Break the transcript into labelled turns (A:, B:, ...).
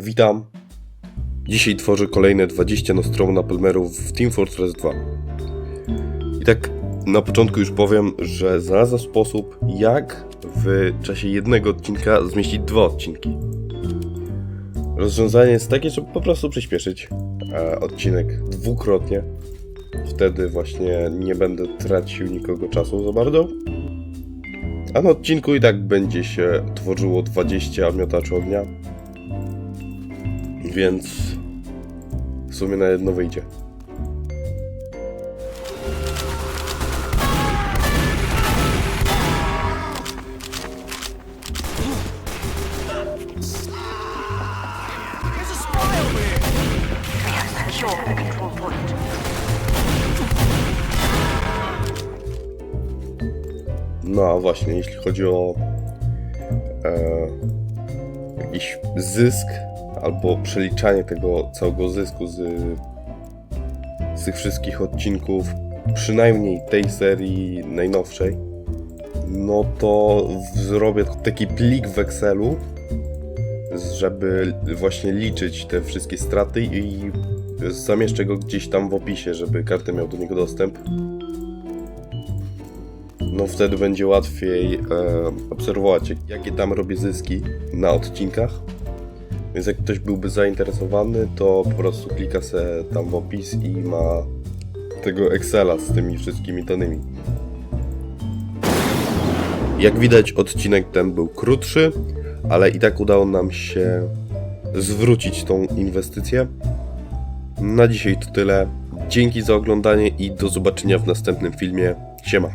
A: Witam. Dzisiaj tworzę kolejne 20 nostrom na Palmerów w Team Fortress 2. I tak na początku już powiem, że znalazłem sposób, jak w czasie jednego odcinka zmieścić dwa odcinki. Rozwiązanie jest takie, żeby po prostu przyspieszyć e, odcinek dwukrotnie. Wtedy właśnie nie będę tracił nikogo czasu za bardzo. A na odcinku i tak będzie się tworzyło 20 miotaczy ognia. Więc w sumie na jedno wyjdzie. No a właśnie, jeśli chodzi o e, jakiś zysk albo przeliczanie tego całego zysku z, z tych wszystkich odcinków, przynajmniej tej serii najnowszej, no to zrobię taki plik w Excelu, żeby właśnie liczyć te wszystkie straty i zamieszczę go gdzieś tam w opisie, żeby każdy miał do niego dostęp no wtedy będzie łatwiej e, obserwować, jak- jakie tam robię zyski na odcinkach. Więc jak ktoś byłby zainteresowany, to po prostu klika se tam w opis i ma tego Excela z tymi wszystkimi danymi. Jak widać, odcinek ten był krótszy, ale i tak udało nam się zwrócić tą inwestycję. Na dzisiaj to tyle. Dzięki za oglądanie i do zobaczenia w następnym filmie. Siema.